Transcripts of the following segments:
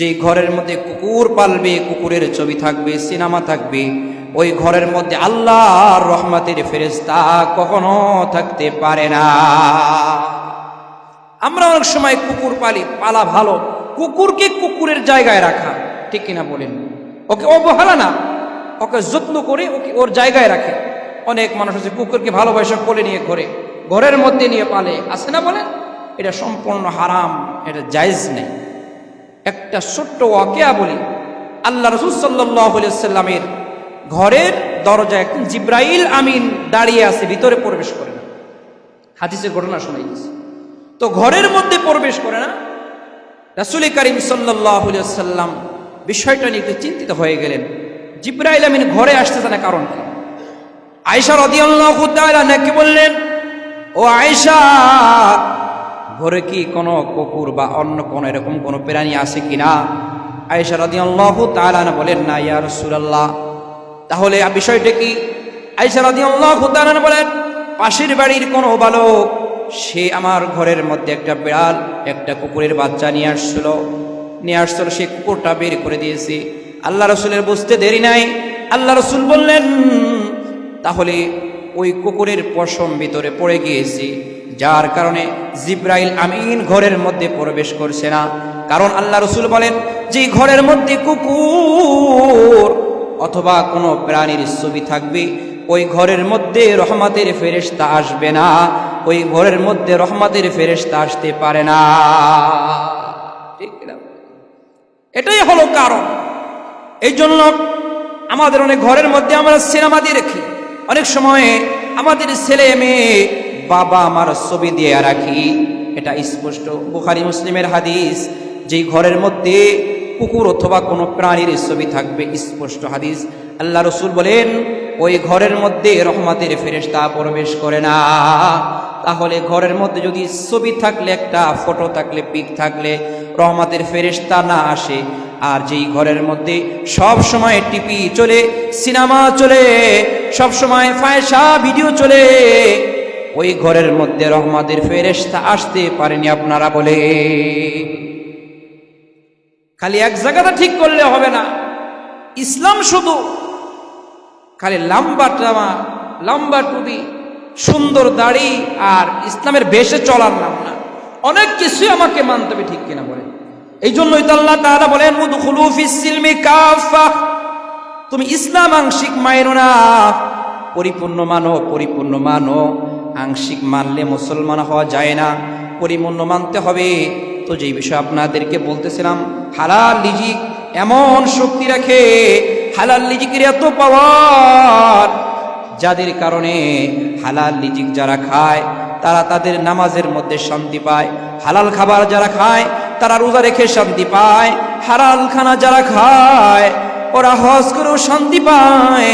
যে ঘরের মধ্যে কুকুর পালবে, কুকুরের ছবি থাকবে, সিনেমা থাকবে, ওই ঘরের মধ্যে আল্লাহর রহমতের ফেরেস্তা কখনো থাকতে পারে না। আমরা অনেক সময় কুকুর পালি, পালা ভালো, কুকুরকে কুকুরের জায়গায় রাখা, ঠিক কিনা বলেন? ওকে অবহেলা না, ওকে যত্ন করে ওকে ওর জায়গায় রাখে। অনেক মানুষ আছে কুকুরকে ভালোবাসা, কোলে নিয়ে ঘরে, ঘরের মধ্যে নিয়ে পালে, আছে না বলেন? এটা সম্পূর্ণ হারাম, এটা জায়েজ নেই। একটা ছোট্ট ওয়াকিয়া বলি। আল্লাহ রসুল সাল্লাহ সাল্লামের ঘরের দরজায় একদিন জিব্রাইল আমিন দাঁড়িয়ে আছে, ভিতরে প্রবেশ করে না। হাদিসের ঘটনা শোনাই দিয়েছে তো ঘরের মধ্যে প্রবেশ করে না, রাসুল করিম সাল্লাহ সাল্লাম বিষয়টা নিয়ে চিন্তিত হয়ে গেলেন। জিব্রাইল আমিন ঘরে আসতেছে না কারণ কি? আয়সা রদিয়াল্লাহু নাকি বললেন, ও আয়সা ঘরে কি কোনো কুকুর বা অন্য কোনো এরকম কোনো প্রাণী আছে কিনা? আয়সা রদিয়াল্লাহু তাআলা না বলেন, না, ইয়া রাসূলুল্লাহ। তাহলে বিষয়টা কি? আয়সা রদিয়াল্লাহু তাআলা বলেন, পাশের বাড়ির কোনো বালক, সে আমার ঘরের মধ্যে একটা বিড়াল, একটা কুকুরের বাচ্চা নিয়ে আসছিল। নিয়ে আসছিল, সে কুকুরটা বের করে দিয়েছে। আল্লাহ রসুলের বুঝতে দেরি নাই। আল্লাহ রসুল বললেন, তাহলে ওই কুকুরের পশম ভিতরে পড়ে গিয়েছে। যার কারণে জিব্রাইল আমিন ঘরের মধ্যে প্রবেশ করছে না। কারণ আল্লাহ রসুল বলেন যে ঘরের মধ্যে কুকুর অথবা কোনো প্রাণীর ছবি থাকবে, ওই ঘরের মধ্যে রহমাতের ফেরেশতা আসবে না। ওই ঘরের মধ্যে রহমাতের ফেরেশতা আসতে পারে না। ঠিক? এটাই হলো কারণ। এই জন্য আমাদের অনেক ঘরের মধ্যে আমরা সিনেমা দিয়ে রাখি অনেক সময়ে আমাদের ছেলে মেয়ে বাবা আমার ছবি দিয়ে রাখি। এটা স্পষ্ট। বুখারি মুসলিমের হাদিস, যেই ঘরের মধ্যে কুকুর অথবা কোনো প্রাণীর ছবি থাকবে, স্পষ্ট হাদিস। আল্লাহ রসুল বলেন, ওই ঘরের মধ্যে রহমাতের ফেরেশতা প্রবেশ করে না। তাহলে ঘরের মধ্যে যদি ছবি থাকলে, একটা ফটো থাকলে, পিক থাকলে, রহমাতের ফেরেশতা না আসে। আর যেই ঘরের মধ্যে সব সময় টিপি চলে, সিনেমা চলে, সব সময় ফায়সা ভিডিও চলে ওই ঘরের মধ্যে রহমাতের ফেরেশতা আসতে পারেনি আপনারা বলে। খালি এক জায়গাটা ঠিক করলে হবে না। ইসলাম শুধু। খালি লম্বা জামা লম্বা টুপি, সুন্দর দাড়ি আর ইসলামের বেশে চলার নাম না। অনেক কিছুই আমাকে মানতে হবে ঠিক কিনা বলে। এই জন্যই তো আল্লাহ তাআলা বলেন তুমি ইসলাম আংশিক মাইনো না। পরিপূর্ণ মানো পরিপূর্ণ মানো। আংশিক মানলে মুসলমান হওয়া যায় না, পরিপূর্ণ মানতে হবে। তো যেই বিষয়ে আপনাদেরকে বলতেছিলাম, হালাল লিজিক এমন শক্তি রাখে, হালাল লিজিকের এত পাওয়ার, যাদের কারণে হালাল লিজিক যারা খায়, তারা তাদের নামাজের মধ্যে শান্তি পায়। হালাল খাবার যারা খায়, তারা রোজা রেখে শান্তি পায়। হালাল খানা যারা খায়, ওরা হজ করেও শান্তি পায়।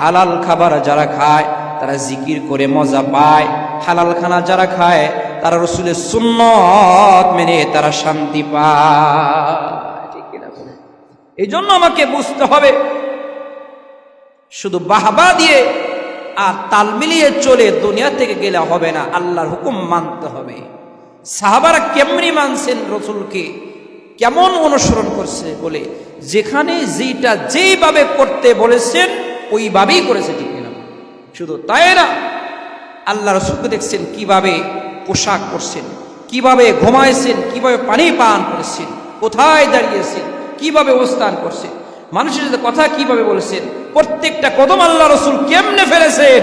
হালাল খাবার যারা খায় তারা জিকির করে, মজা পায়। হালাল খানা যারা খায়, তারা রসুলের সুন্নত মেনে তারা শান্তি পায়? এই জন্য আমাকে বুঝতে হবে, শুধু বাহবা দিয়ে আর তাল মিলিয়ে চলে দুনিয়া থেকে গেলে হবে না, আল্লাহর হুকুম মানতে হবে। সাহাবারা কেমনি মানছেন রসুলকে? কেমন অনুসরণ করছে বলে? যেখানে যেটা যেইভাবে করতে বলেছেন, ওইভাবেই করেছে ঠিক শুধু তাই না? আল্লাহ রসুলকে দেখছেন, কীভাবে পোশাক করছেন কীভাবে ঘুমাইছেন, কীভাবে পানি পান করেছেন, কোথায় দাঁড়িয়েছেন, কীভাবে অবস্থান করছেন, মানুষের সাথে কথা কীভাবে বলেছেন, প্রত্যেকটা কদম আল্লাহ রসুল কেমনে ফেলেছেন,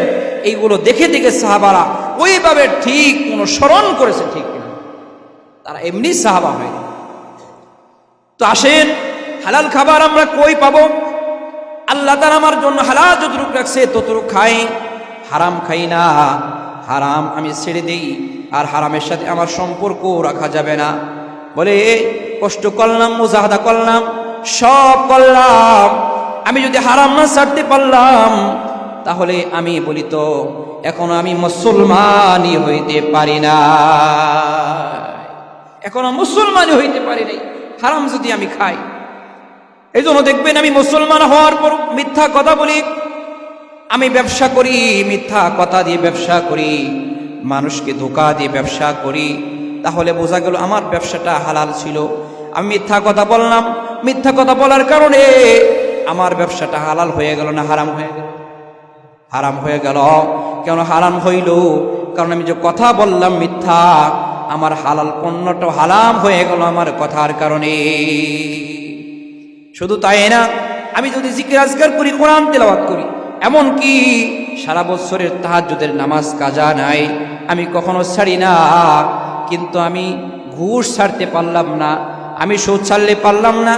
এইগুলো দেখে দেখে সাহাবারা ওইভাবে ঠিক অনুসরণ করেছে, ঠিক কিনা? তারা এমনি সাহাবা হয়। তো আসেন, হালাল খাবার আমরা কই পাবো? আল্লাহ তার আমার জন্য হালাল যতটুক রাখছে, ততটুক খাই। হারাম খাই না। হারাম আমি ছেড়ে দিই, আর হারামের সাথে আমার সম্পর্ক রাখা যাবে না। বলে কষ্ট করলাম, মুজাহাদা করলাম, সব করলাম। আমি যদি হারাম না ছাড়তে পারলাম, তাহলে আমি বলি তো, এখনও আমি মুসলমানই হইতে পারি না। এখনও মুসলমানই হইতে পারি নাই। হারাম যদি আমি খাই এই জন্য দেখবেন আমি মুসলমান হওয়ার পর মিথ্যা কথা বলি। আমি ব্যবসা করি, মিথ্যা কথা দিয়ে ব্যবসা করি, মানুষকে ধোকা দিয়ে ব্যবসা করি। তাহলে বোঝা গেল আমার ব্যবসাটা হালাল ছিল। আমি মিথ্যা কথা বললাম, মিথ্যা কথা বলার কারণে আমার ব্যবসাটা হালাল হয়ে গেল না হারাম হয়ে গেল? হারাম হয়ে গেল। কেন হারাম হইল? কারণ আমি যে কথা বললাম মিথ্যা, আমার হালাল পণ্যটা হারাম হয়ে গেল আমার কথার কারণে। শুধু তাই না, আমি যদি জিকির আজকার করি, কোরআন তেলাওয়াত করি এমন কি সারা বছরের তাহাজ্জুদের নামাজ কাজা নাই, আমি কখনো ছাড়ি না, কিন্তু আমি ঘুষ ছাড়তে পারলাম না, আমি সুদ ছাড়লে পারলাম না,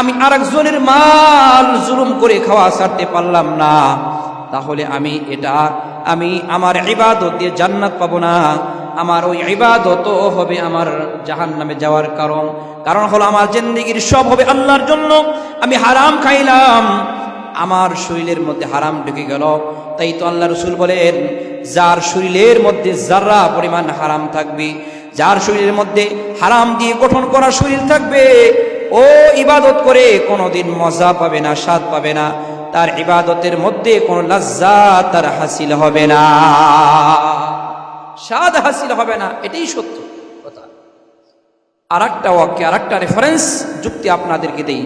আমি আরেকজনের মাল জুলুম করে খাওয়া ছাড়তে পারলাম না, তাহলে আমি এটা, আমি আমার ইবাদত দিয়ে জান্নাত পাবো না, আমার ওই ইবাদত হবে আমার জাহান নামে যাওয়ার কারণ। কারণ হলো আমার জিন্দিগির সব হবে আল্লাহর জন্য। আমি হারাম খাইলাম। আমার শরীরের মধ্যে হারাম ঢুকে গেল। তাই তো আল্লাহ রসুল বলেন, যার শরীরের মধ্যে যারা পরিমাণ হারাম থাকবে, যার শরীরের মধ্যে হারাম দিয়ে গঠন করা শরীর থাকবে, ও ইবাদত করে কোনোদিন মজা পাবে না, স্বাদ পাবে না। তার ইবাদতের মধ্যে কোনো লজ্জা তার হাসিল হবে না। স্বাদ হাসিল হবে না, এটাই সত্য। আর একটা ওয়াক্যে আর একটা রেফারেন্স যুক্তি আপনাদেরকে দেই।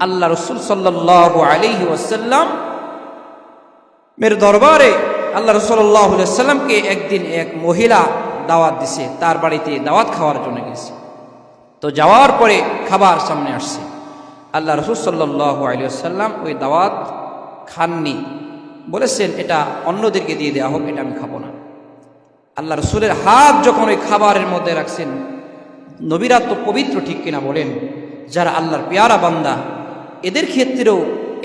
আল্লাহ রসুল সাল্লাহ আলহি ওয়াসাল্লাম মের দরবারে আল্লাহ রসল্লাহ সাল্লামকে একদিন এক মহিলা দাওয়াত দিছে, তার বাড়িতে দাওয়াত খাওয়ার জন্য গেছে। তো যাওয়ার পরে খাবার সামনে আসছে। আল্লাহ রসুল সাল্লাহ আলিয়াল্লাম ওই দাওয়াত খাননি। বলেছেন, এটা অন্যদেরকে দিয়ে দেওয়া হোক, এটা আমি খাব না। আল্লাহ রসুলের হাত যখন ওই খাবারের মধ্যে রাখছেন নবীরা তো পবিত্র ঠিক কিনা বলেন? যারা আল্লাহর পেয়ারা বান্দা, এদের ক্ষেত্রেও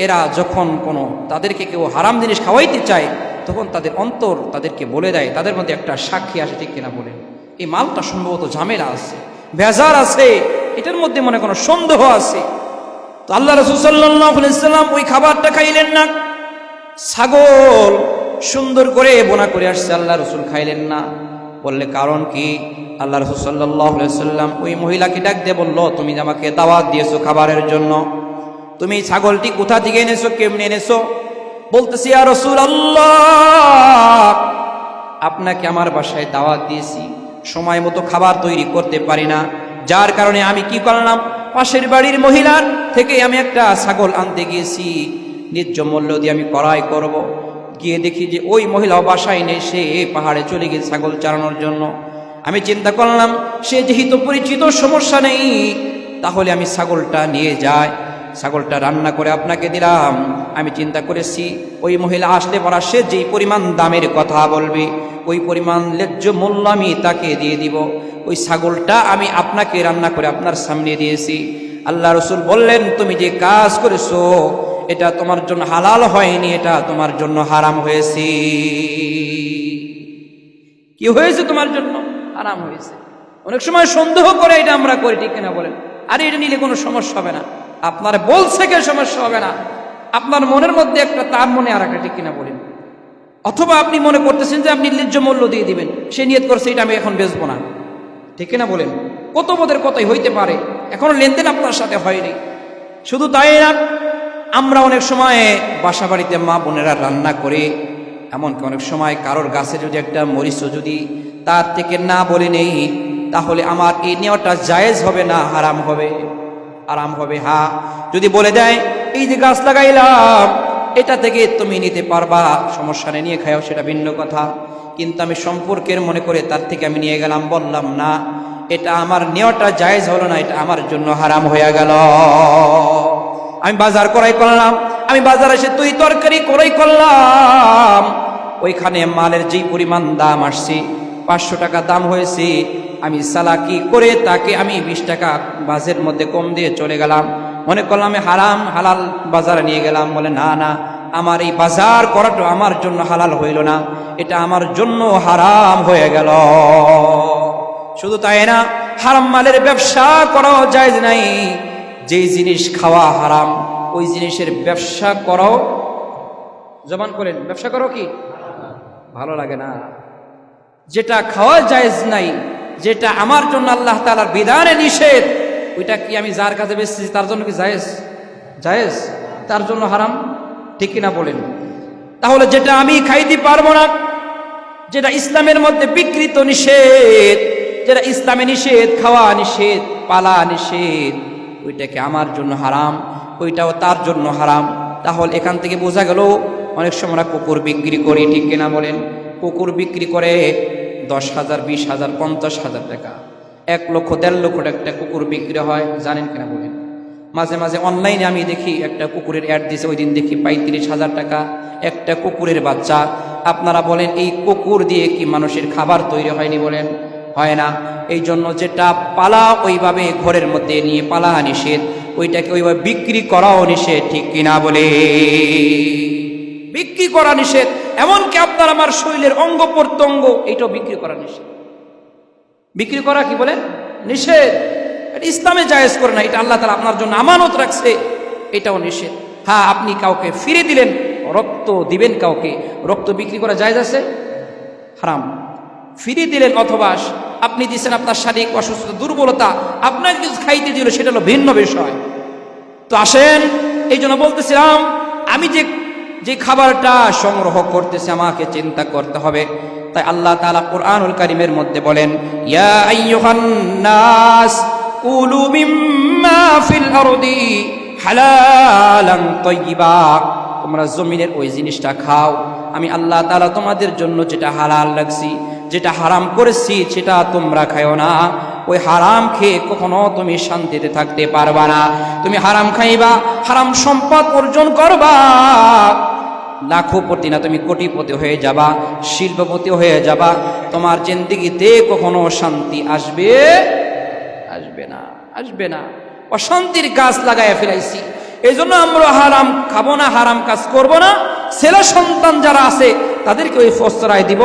এরা যখন কোনো তাদেরকে কেউ হারাম জিনিস খাওয়াইতে চায়, তখন তাদের অন্তর তাদেরকে বলে দেয়, তাদের মধ্যে একটা সাক্ষী আসে ঠিক কিনা বলেন? এই মালটা সম্ভবত ঝামেলা আছে বেজার আছে, এটার মধ্যে মনে কোনো সন্দেহ আছে। তো আল্লাহ রসুল সাল্লাম ওই খাবারটা খাইলেন না, ছাগল সুন্দর করে বোনা করে আসছে, আল্লাহ রসুল খাইলেন না। বললে, কারণ কি? আল্লাহ রসুল সাল্লাহ সাল্লাম ওই মহিলাকে ডাক দিয়ে বলল, তুমি আমাকে দাওয়াত দিয়েছ খাবারের জন্য, তুমি ছাগলটি কোথা থেকে এনেছো, কেমনি এনেছো? বলতেছি আর রসুল আল্লাহ আপনাকে আমার বাসায় দাওয়াত দিয়েছি। সময় মতো খাবার তৈরি করতে পারি না। যার কারণে আমি কি করলাম? পাশের বাড়ির মহিলার থেকে আমি একটা ছাগল আনতে গিয়েছি। ন্যায্য মূল্য দিয়ে আমি কড়াই করব। গিয়ে দেখি যে ওই মহিলাও বাসায় নেই, সে পাহাড়ে চলে গেছে ছাগল চালানোর জন্য। আমি চিন্তা করলাম, সে যেহেতু পরিচিত, সমস্যা নেই। তাহলে আমি ছাগলটা নিয়ে যাই। ছাগলটা রান্না করে আপনাকে দিলাম। আমি চিন্তা করেছি, ওই মহিলা আসলে পরা সে যেই পরিমাণ দামের কথা বলবে, ওই পরিমাণ ন্যায্য মূল্য আমি তাকে দিয়ে দিব। ওই ছাগলটা আমি আপনাকে রান্না করে আপনার সামনে দিয়েছি। আল্লাহ রসুল বললেন, তুমি যে কাজ করেছ এটা তোমার জন্য হালাল হয়নি, এটা তোমার জন্য হারাম হয়েছে। কি হয়েছে তোমার জন্য? হারাম হয়েছে। অনেক সময় সন্দেহ করে এটা আমরা করি, ঠিক কিনা বলেন? আরে এটা নিলে কোনো সমস্যা হবে না। আপনার বলছে কে সমস্যা হবে না। আপনার মনের মধ্যে একটা তার মনে আর একটা ঠিক কিনা বলেন? অথবা আপনি মনে করতেছেন যে আপনি ন্যায্য মূল্য দিয়ে দিবেন। সে নিয়ত করছে, এটা আমি এখন বেচবো না। ঠিক কিনা বলেন? কত বোধের কতই হইতে পারে। এখনও লেনদেন আপনার সাথে হয়নি। শুধু তাই না আমরা অনেক সময় বাসা বাড়িতে মা বোনেরা রান্না করে, এমনকি অনেক সময় কারোর গাছে যদি একটা মরিচ যদি তার থেকে না বলে নেই, তাহলে আমার এই নেওয়াটা জায়েজ হবে না, হারাম হবে? আরাম হবে, হা। যদি বলে দেয়, এই যে গাছ লাগাইলাম, এটা থেকে তুমি নিতে পারবা। সমস্যা নিয়ে খাও সেটা ভিন্ন কথা। কিন্তু আমি সম্পর্কের মনে করে তার থেকে আমি নিয়ে গেলাম, বললাম, না, এটা আমার নেওয়াটা জায়েজ হলো না, এটা আমার জন্য হারাম হয়ে গেল। আমি বাজার করাই করলাম, আমি বাজার এসে তুই তরকারি করাই করলাম। ওইখানে মালের যেই পরিমাণ দাম আসছে, পাঁচশো টাকা দাম হয়েছে, আমি সালাকি করে তাকে আমি বিশ টাকা বাজের মধ্যে কম দিয়ে চলে গেলাম। মনে করলাম আমি হারাম, হালাল বাজারে নিয়ে গেলাম। বলে, না না, আমার এই বাজার করাটা আমার জন্য হালাল হইল না, এটা আমার জন্য হারাম হয়ে গেল। শুধু তাই না, হারাম মালের ব্যবসা করাও যায় নাই। যেই জিনিস খাওয়া হারাম, ওই জিনিসের ব্যবসা করো। জবান করেন, ব্যবসা করো কি? ভালো লাগে না। যেটা খাওয়া জায়েজ নাই, যেটা আমার জন্য আল্লাহ তালার বিধানে নিষেধ, ওইটা কি আমি যার কাছে বেশি তার জন্য কি জায়েজ? জায়েজ? তার জন্য হারাম? ঠিক না বলেন। তাহলে যেটা আমি খাইতে পারব না, যেটা ইসলামের মধ্যে বিকৃত নিষেধ, যেটা ইসলামে নিষেধ, খাওয়া নিষেধ, পালা নিষেধ ওইটাকে আমার জন্য হারাম, ওইটাও তার জন্য হারাম। তাহলে এখান থেকে বোঝা গেল, অনেক সময় আমরা কুকুর বিক্রি করি, ঠিক কিনা বলেন? কুকুর বিক্রি করে দশ হাজার, বিশ হাজার, পঞ্চাশ হাজার টাকা। এক লক্ষ, দেড় লক্ষ একটা কুকুর বিক্রি হয়, জানেন কিনা বলেন? মাঝে মাঝে অনলাইনে আমি দেখি একটা কুকুরের অ্যাড দিছে, ওই দিন দেখি পঁয়ত্রিশ হাজার টাকা, একটা কুকুরের বাচ্চা। আপনারা বলেন, এই কুকুর দিয়ে কি মানুষের খাবার তৈরি হয়নি বলেন? হয় না। এই জন্য যেটা পালা ওইভাবে ঘরের মধ্যে নিয়ে পালা নিষেধ, ওইটাকে ওইভাবে বিক্রি করাও নিষেধ, ঠিক কিনা বলে? বিক্রি করা নিষেধ, এমনকি আপনার আমার শরীরের অঙ্গ প্রত্যঙ্গ, এইটাও বিক্রি করা নিষেধ। বিক্রি করা কি বলে? নিষেধ। এটা ইসলামে জায়েজ করে না, এটা আল্লাহ তালা আপনার জন্য আমানত রাখছে, এটাও নিষেধ। হ্যাঁ আপনি কাউকে ফিরে দিলেন, রক্ত দিবেন কাউকে, রক্ত বিক্রি করা জায়েজ আছে? হারাম। ফিরে দিলেন অথবা আপনি দিচ্ছেন আপনার শারীরিক অসুস্থতা দুর্বলতা, আপনাকে কিছু খাইতে দিল, সেটা হলো ভিন্ন বিষয়। তো আসেন, এই জন্য বলতেছিলাম, আমি যে যে খাবারটা সংগ্রহ করতেছে, আমাকে চিন্তা করতে হবে। তাই আল্লাহ তাআলা কোরআনুল কারিমের মধ্যে বলেন তোমরা জমিনের ওই জিনিসটা খাও। আমি আল্লাহ তালা তোমাদের জন্য যেটা হালাল রাখছি যেটা হারাম করেছি, সেটা তোমরা খাও না। ওই হারাম খেয়ে কখনো তুমি শান্তিতে থাকতে পারবা না। তুমি হারাম খাইবা, হারাম সম্পদ অর্জন করবা। লাখোপতি না, তুমি কোটিপতি হয়ে যাবা, শিল্পপতি হয়ে যাবা। তোমার জিন্দিগিতে কখনো শান্তি আসবে? আসবে না আসবে না। অশান্তির গাছ লাগাইয়া ফেলাইছি। এই জন্য আমরা হারাম খাব না, হারাম কাজ করব না। ছেলে সন্তান যারা আছে, তাদেরকে ওই ফসরায় দিব।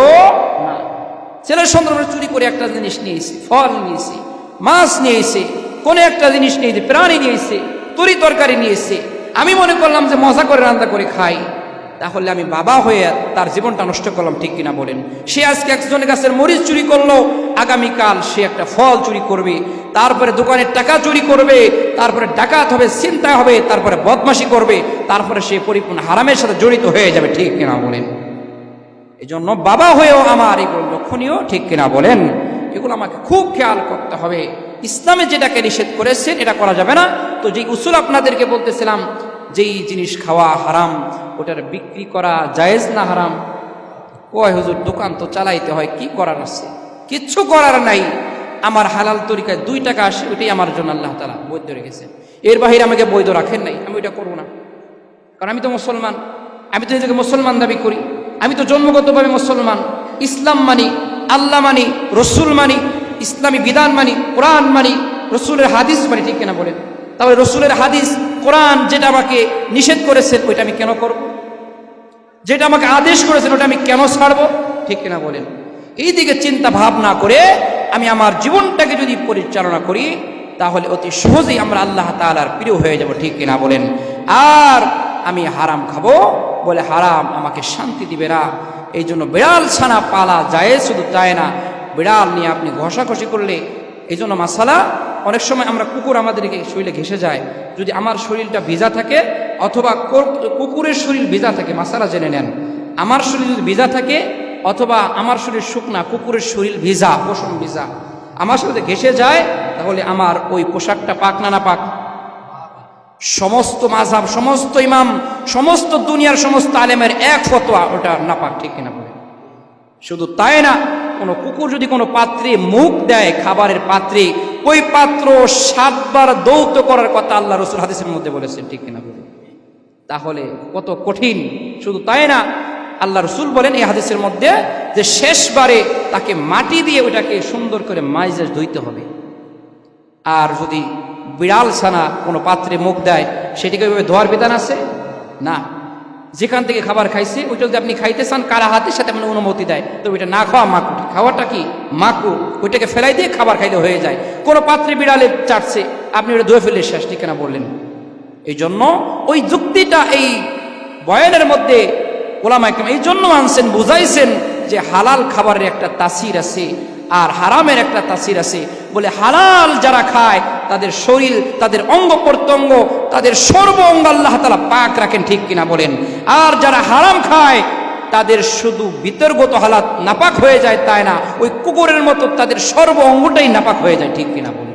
ছেলে সন্তান চুরি করে একটা জিনিস নিয়েছি, ফল নিয়েছে, মাছ নিয়েছে, কোনো একটা জিনিস নিয়েছে, প্রাণী নিয়েছে, তরি তরকারি নিয়েছে। আমি মনে করলাম যে মজা করে রান্না করে খাই। তাহলে আমি বাবা হয়ে তার জীবনটা নষ্ট করলাম, ঠিক কিনা বলেন? সে আজকে একজনের গাছের মরিচ চুরি করল, আগামীকাল সে একটা ফল চুরি করবে। তারপরে দোকানের টাকা চুরি করবে, তারপরে ডাকাত হবে চিন্তা হবে, তারপরে বদমাশি করবে, তারপরে সে পরিপূর্ণ হারামের সাথে জড়িত হয়ে যাবে, ঠিক কিনা বলেন? এই জন্য বাবা হয়েও আমার এগুলো লক্ষণীয়, ঠিক কিনা বলেন? এগুলো আমাকে খুব খেয়াল করতে হবে। ইসলামে যেটাকে নিষেধ করেছেন, এটা করা যাবে না। তো যেই উসুল আপনাদেরকে বলতেছিলাম, যেই জিনিস খাওয়া হারাম, ওটার বিক্রি করা জায়েজ না হারাম? কয় হুজুর, দোকান তো চালাইতে হয়, কি করার আছে? কিচ্ছু করার নাই। আমার হালাল তরিকায় দুই টাকা আসে, ওইটাই আমার জন্য আল্লাহ তালা বৈধ রেখেছেন। এর বাহিরে আমাকে বৈধ রাখেন নাই, আমি ওইটা করব না। কারণ আমি তো মুসলমান। আমি তো নিজেকে মুসলমান দাবি করি। আমি তো জন্মগতভাবে মুসলমান। ইসলাম মানি, আল্লাহ মানি, রসুল মানি, ইসলামী বিধান মানি, কোরআন মানি, রসুলের হাদিস মানি, ঠিক কিনা বলেন? তাহলে রসুলের হাদিস, কোরআন যেটা আমাকে নিষেধ করেছেন, ওইটা আমি কেন করব? যেটা আমাকে আদেশ করেছেন, ওটা আমি কেন ছাড়বো? ঠিক কিনা বলেন? এই দিকে চিন্তা ভাবনা করে আমি আমার জীবনটাকে যদি পরিচালনা করি, তাহলে অতি সহজেই আমরা আল্লাহ তালার প্রিয় হয়ে যাব, ঠিক কিনা বলেন? আর আমি হারাম খাব বলে হারাম, আমাকে শান্তি দিবে না। এই জন্য বিড়াল ছানা পালা যায় শুধু তাই না, বিড়াল নিয়ে আপনি ঘষাঘষি করলে এই জন্য মাসালা, অনেক সময় আমরা কুকুর আমাদেরকে শরীরে ঘেসে যায়। যদি আমার শরীরটা ভিজা থাকে, অথবা কুকুরের শরীর ভিজা থাকে, মাসালা জেনে নেন। আমার শরীর যদি ভিজা থাকে, অথবা আমার শরীর শুকনা, কুকুরের শরীর ভিজা পশম ভিজা, আমার সাথে ঘেসে যায়, তাহলে আমার ওই পোশাকটা পাক না না পাক সমস্ত মাঝাব সমস্ত ইমাম, সমস্ত দুনিয়ার সমস্ত আলেমের এক ফতোয়া, ওটা নাপাক, ঠিক কিনা বলে শুধু তাই না, কোনো কুকুর যদি কোনো পাত্রে মুখ দেয়, খাবারের পাত্রে, ওই পাত্র সাতবার দৌত করার কথা আল্লাহ রসুল হাদিসের মধ্যে বলেছেন, ঠিক কিনা বলে তাহলে কত কঠিন। শুধু তাই না, আল্লাহ রসুল বলেন এই হাদিসের মধ্যে যে শেষবারে তাকে মাটি দিয়ে ওটাকে সুন্দর করে মাইজে ধুইতে হবে। আর যদি বিড়াল ছানা কোনো পাত্রে মুখ দেয়, সেটিকে ওইভাবে ধোয়ার বিধান আছে? না। যেখান থেকে খাবার খাইছে ওইটা যদি আপনি খাইতে চান, কারা হাতের সাথে আপনার অনুমতি দেয়? তো ওইটা না খাওয়া মাকু। খাওয়াটা কি? মাকু। ওইটাকে ফেলাই দিয়ে খাবার খাইতে হয়ে যায়। কোনো পাত্রে বিড়ালে চাটছে, আপনি ওটা ধুয়ে ফেলে শেষ, ঠিক না বললেন? এই জন্য ওই যুক্তিটা এই বয়ানের মধ্যে ওলামা এই জন্য আনছেন, বুঝাইছেন যে হালাল খাবারের একটা তাসির আছে। আর হারামের একটা তাসির আছে। বলে হালাল যারা খায়, তাদের শরীর, তাদের অঙ্গ প্রত্যঙ্গ, তাদের সর্ব অঙ্গ আল্লাহ তালা পাক রাখেন, ঠিক কিনা বলেন? আর যারা হারাম খায়, তাদের শুধু বিতর্গত হালাত নাপাক হয়ে যায় তাই না? ওই কুকুরের মতো তাদের সর্ব অঙ্গটাই নাপাক হয়ে যায়, ঠিক কিনা বলেন?